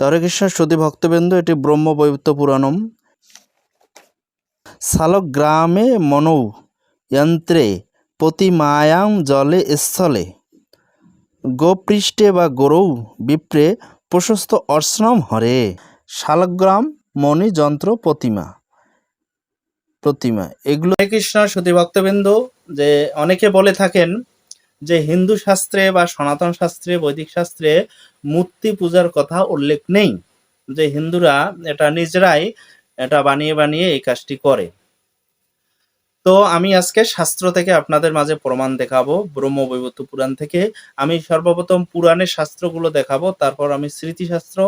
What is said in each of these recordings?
কৃষ্ণ সুধী ভক্তবৃন্দ, এটি ব্রহ্ম বৈবত্য পুরাণম শালগ্রামে মনৌ যন্ত্রে প্রতিমায়াং জলে স্থলে। গোপৃষ্ঠে বা গরৌ বিপ্রে প্রশস্ত অর্শনম হরে। শালগ্রাম মণি যন্ত্র প্রতিমা প্রতিমা। এগুলো কৃষ্ণ সুধী ভক্তবৃন্দ যে অনেকে বলে থাকেন যে হিন্দু শাস্ত্রে বা সনাতন শাস্ত্রে, বৈদিক শাস্ত্রে মূর্তি পূজার কথা উল্লেখ নেই। যে হিন্দুরা এটা নিজেরাই এটা বানিয়ে বানিয়ে এই কাজটি করে। তো আমি আজকে শাস্ত্র থেকে আপনাদের মাঝে প্রমাণ দেখাবো ব্রহ্মবৈবত্য পুরাণ থেকে। আমি সর্বপ্রথম পুরাণের শাস্ত্রগুলো দেখাবো, তারপর আমি স্মৃতিশাস্ত্র,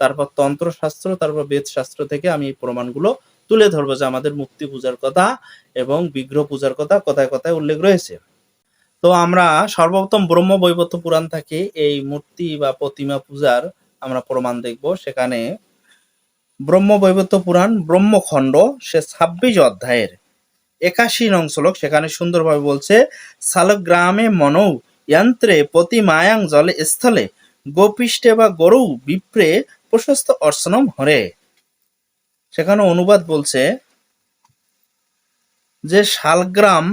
তারপর তন্ত্রশাস্ত্র, তারপর বেদ শাস্ত্র থেকে আমি এই প্রমাণগুলো তুলে ধরবো যে আমাদের মুক্তি পূজার কথা এবং বিগ্রহ পূজার কথা কথায় কথায় উল্লেখ রয়েছে। তো আমরা সর্বপ্রথম ব্রহ্ম বৈবত্য পুরাণ থেকে এই মূর্তি বা প্রতিমা পূজার আমরা প্রমাণ দেখব। সেখানে ব্রহ্ম বৈবত্য পুরাণ, ব্রহ্মখণ্ড, সে ছাব্বিশ অধ্যায়ের একাশি নং শ্লোক। সেখানে সুন্দরভাবে বলছে শালগ্রামে মনৌ যন্ত্রে প্রতিমায়াং জলে স্থলে, গোপৃষ্ঠে বা গরু বিপ্রে প্রশস্ত অর্চনম হরে। সেখানে অনুবাদ বলছে যে শালগ্রাম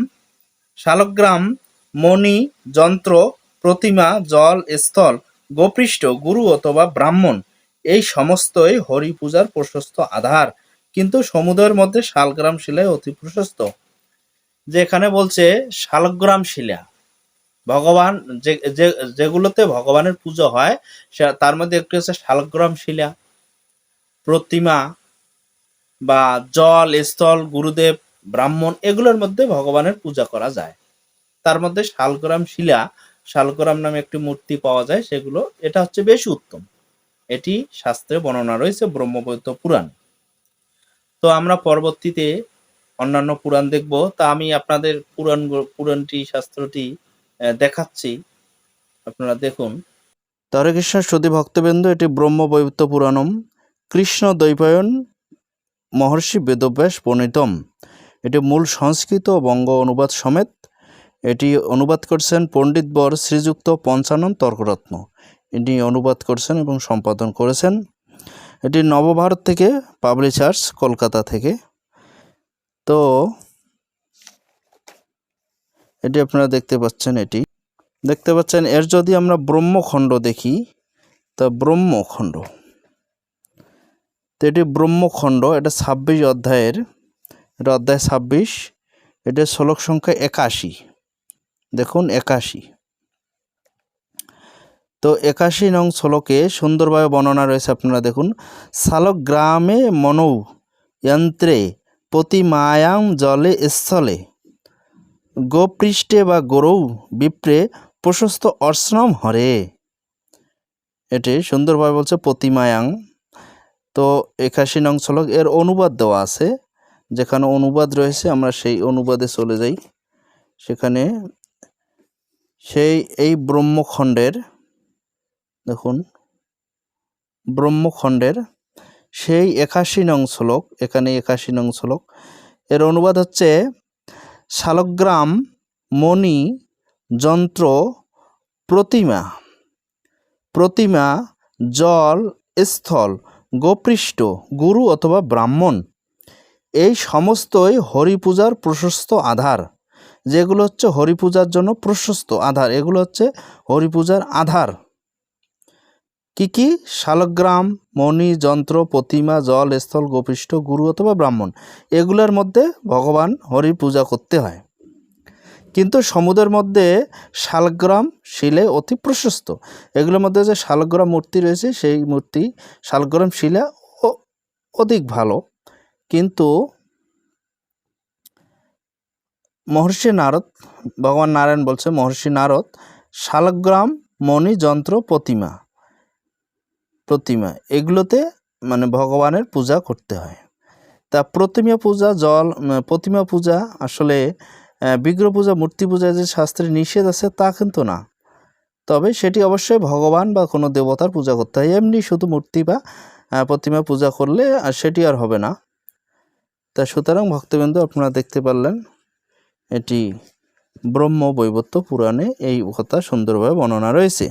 শালগ্রাম মণি, যন্ত্র, প্রতিমা, জল, স্থল, গোপৃষ্ঠ, গুরু অথবা ব্রাহ্মণ। এই সমস্তই হরি পূজার প্রশস্ত আধার, কিন্তু সমুদ্রের মধ্যে শালগ্রাম শিলায় অতি প্রশস্ত। যে এখানে বলছে, শালগ্রাম শিলা। ভগবান, যে যেগুলোতে ভগবানের পুজো হয় তার মধ্যে একটি হচ্ছে শালগ্রাম শিলা। প্রতিমা বা জল, স্থল, গুরুদেব, ব্রাহ্মণ, এগুলোর মধ্যে ভগবানের পূজা করা যায়। তার মধ্যে শালগ্রাম শিলা, শালগ্রাম নামে একটি মূর্তি পাওয়া যায়, সেগুলো, এটা হচ্ছে বেশি উত্তম। এটি শাস্ত্রে বর্ণনা রয়েছে ব্রহ্মবৈদ্য পুরাণ। তো আমরা পরবর্তীতে অন্যান্য পুরাণ দেখব। তা আমি আপনাদের পুরাণ পুরাণটি, শাস্ত্রটি দেখাচ্ছি। আপনারা দেখুন। কৃষ্ণ সুধী ভক্তবৃন্দ, এটি ব্রহ্মবৈবত্য পুরাণম। কৃষ্ণ দ্বৈপায়ন মহর্ষি বেদব্যাস প্রণীতম। এটি মূল সংস্কৃত ও বঙ্গ অনুবাদ সমেত এটি অনুবাদ করছেন পণ্ডিত বর শ্রীযুক্ত পঞ্চানন তর্করত্ন। এটি অনুবাদ করছেন এবং সম্পাদন করেছেন। এটি নবভারত থেকে পাবলিশার্স কলকাতা থেকে। তো, এটি আপনারা দেখতে পাচ্ছেন এটি। দেখতে পাচ্ছেন, এর যদি আমরা ব্রহ্মখণ্ড দেখি, তা ব্রহ্মখণ্ড। তো এটি ব্রহ্মখণ্ড, এটা ছাব্বিশ অধ্যায়ের, এটা অধ্যায় ছাব্বিশ এটা শ্লোক সংখ্যা একাশি। দেখুন, একাশি। তো একাশি নং শ্লোকে সুন্দরভাবে বর্ণনা রয়েছে, আপনারা দেখুন। শালগ্রামে মনৌ যন্ত্রে প্রতিমায়াং জলে স্থলে। গোপৃষ্ঠে বা গরৌ বিপ্রে প্রশস্ত অর্শনম হরে। এটি সুন্দরভাবে বলছে প্রতিমায়াং তো একাশি নং শ্লোক এর অনুবাদ দেওয়া আছে। যেখানে অনুবাদ রয়েছে, আমরা সেই অনুবাদে চলে যাই। সেখানে সেই, এই ব্রহ্মখণ্ডের, দেখুন, ব্রহ্মখণ্ডের সেই একাশি নং শ্লোক, এখানে একাশি নং শ্লোক, এর অনুবাদ হচ্ছে শালগ্রাম মণি যন্ত্র প্রতিমা প্রতিমা জল স্থল গোপৃষ্ঠ গুরু অথবা ব্রাহ্মণ, এই সমস্তই হরিপূজার প্রশস্ত আধার। যেগুলো হচ্ছে হরিপূজার জন্য প্রশস্ত আধার, এগুলো হচ্ছে হরিপূজার আধার। কি কি? শালগ্রাম, মণি, যন্ত্র, প্রতিমা, জল, স্থল, গোপৃষ্ঠ, গুরু অথবা ব্রাহ্মণ, এগুলোর মধ্যে ভগবান হরি পূজা করতে হয়। কিন্তু সমুদ্রের মধ্যে শালগ্রাম শিলে অতি প্রশস্ত। এগুলোর মধ্যে যে শালগ্রাম মূর্তি রয়েছে, সেই মূর্তি শালগ্রাম শিলা অধিক ভালো। কিন্তু মহর্ষি নারদ, ভগবান নারায়ণ বলছে, মহর্ষি নারদ, শালগ্রাম মণি যন্ত্র প্রতিমা প্রতিমা, এগুলোতে মানে ভগবানের পূজা করতে হয়। তা প্রতিমা পূজা, জল প্রতিমা পূজা আসলে বিগ্রহ পূজা, মূর্তি পূজা যে শাস্ত্রে নিষেধ আছে তা কিন্তু না। তবে সেটি অবশ্যই ভগবান বা কোনো দেবতার পূজা করতে হয়। এমনি শুধু মূর্তি বা প্রতিমা পূজা করলে সেটি আর হবে না। তা সুতরাং ভক্তবৃন্দ, আপনারা দেখতে পারলেন এটি ব্রহ্ম বৈবত্য পুরাণে এই কথা সুন্দরভাবে বর্ণনা রয়েছে।